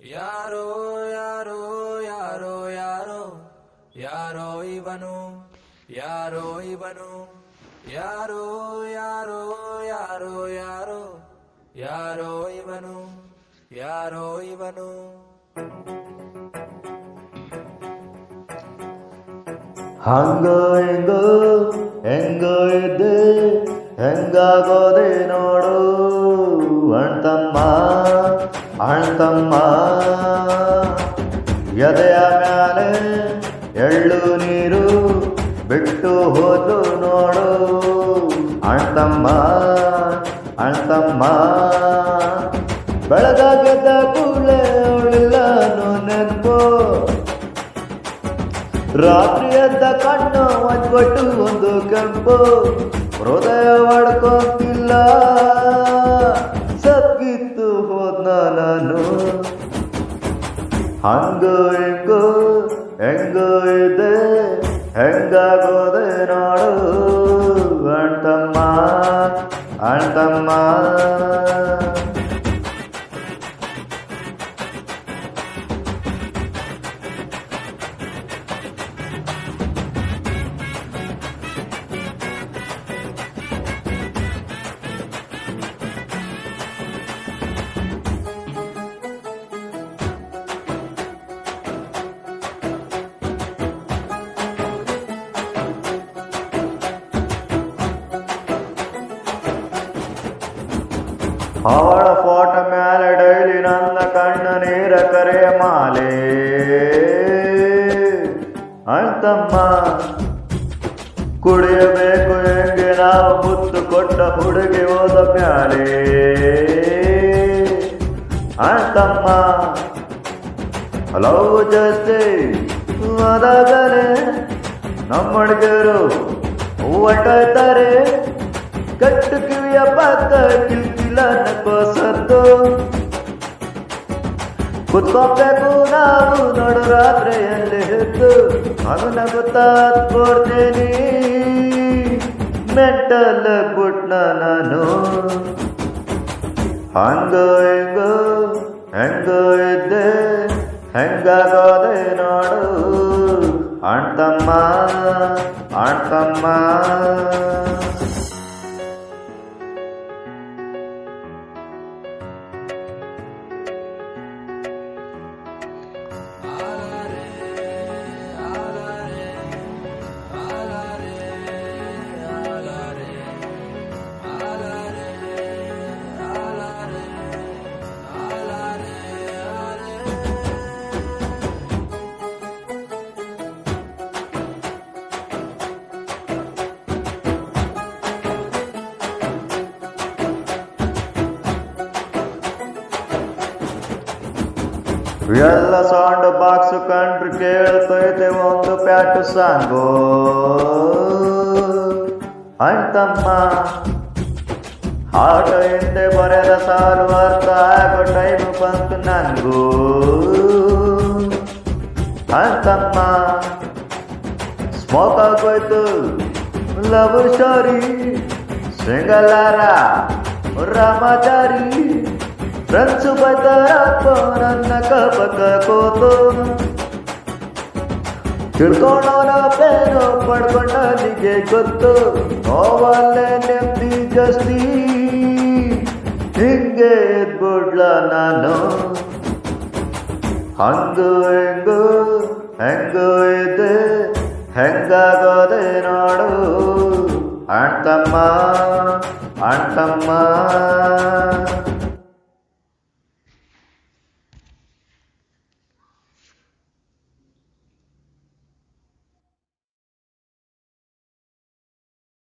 ಯಾರೋ ಯಾರೋ ಯಾರೋ ಯಾರೋ ಯಾರೋ ಇವನು ಯಾರೋ ಇವನು, ಯಾರೋ ಯಾರೋ ಯಾರೋ ಯಾರೋ ಯಾರೋ ಇವನು ಯಾರೋ ಇವನು. ಹಂಗೋ, ಹೆಂಗೋ ಹೆಂಗೋ ಇದ್ದೆ, ಹೆಂಗಾಗೋದೆ ನೋಡು ಅಣ್ತಮ್ಮ ಅಣ್ತಮ್ಮ ಎದೆಯ ಮ್ಯಾಲೆ ಎಳ್ಳು ನೀರು ಬಿಟ್ಟು ಹೋದು ನೋಡು. ಅಣ್ತಮ್ಮ ಅಣ್ತಮ್ಮ ಬೆಳಗಾಗಿದ್ದ ಕೂಡಲೇ ಅವಳಿಲ್ಲ ರಾತ್ರಿ ಎದ್ದ ಕಣ್ಣು ಒಂದ್ಕೊಟ್ಟು ಒಂದು ಕೆಂಪು. ಹೃದಯ ಹೊಡ್ಕೊಂತಿಲ್ಲ ಹಂಗು ಹಿಂಗು ಹೆಂಗು ಇದೆ ಹೆಂಗಾಗೋದೆ ನೋಡು ಅಣ್ತಮ್ಮ ಅಣ್ತಮ್ಮ ಅವಳ ಫೋಟ ಮ್ಯಾಲೆ ಡೈಲಿ ನನ್ನ ಕಣ್ಣ ನೀರ ಕರೆ ಮಾಲೆ. ಅಂತಮ್ಮ ಕುಡಿಯಬೇಕು ಹೆಂಗೆ? ನಾವು ಮುತ್ತು ಕೊಟ್ಟ ಹುಡುಗಿ ಹೋದ ಮ್ಯಾಲೆ. ಅಂತಮ್ಮ ಹಲೋ ಜೊತೆ ಅದಾಗಲೇ ನಮ್ಮಡಿಗರು ಹೂವಟ್ಟಾರೆ ಕಟ್ಟು ಕಿವಿಯ ಪಾತ್ರ ಕಿಲ್ಕಿಲ ಕುತ್ಕೋಬೇಕು ನಾವು ನೋಡು ರಾತ್ರಿಯಲ್ಲಿ ಎದ್ದು ಮಗನ ಗೊತ್ತಾತ್ಕೊಡ್ತೇನೆ ಮೆಂಟಲ್ ಬಿಟ್ನ ನಾನು. ಹಂಗೋ ಹಿಂಗೋ, ಹೆಂಗೋ ಇದ್ದೆ ಹೆಂಗಾಗೋದೆ ನೋಡು. ಅಣ್ತಮ್ಮ ಅಣ್ತಮ್ಮ ಎಲ್ಲ ಸೌಂಡ್ ಬಾಕ್ಸ್ ಕಂಡ್ರೆ ಕೇಳ್ತೈತೆ ಒಂದು ಪ್ಯಾಟು ಸಾಂಗು ಅಣ್ತಮ್ಮ ಹಾಟ ಹಿಂದೆ ಬರೆದ ಸಾಲು ಅರ್ಥ ಆಗೋ ಟೈಮ್ ಬಂತು ನನಗೂ ಅಣ್ತಮ್ಮ ಸ್ಮೋಕ್ ಆಗೋಯ್ತು ಲವ್ ಸ್ಟೋರಿ ಸಿಂಗಲಾರ ರಾಮಾಚಾರಿ ಫ್ರೆಂಡ್ಸು ಬೈತಾರಪ್ಪ ನನ್ನ ಕಪಕ ಕೂತು ತಿಳ್ಕೊಂಡವನ ಪೇನು ಪಡ್ಕೊಂಡನಿಗೆ ಗೊತ್ತು ನೋವಲ್ಲೇ ನೆಮ್ಮದಿ ಜಸ್ತಿ ಹಿಂಗೆ ಎದ್ಬಿಡ್ಲ ನಾನು ಹಂಗು ಹೆಂಗು ಹೆಂಗು ಇದೆ ಹೆಂಗಾಗೋದೆ ನೋಡು ಅಣ್ತಮ್ಮ ಅಣ್ತಮ್ಮ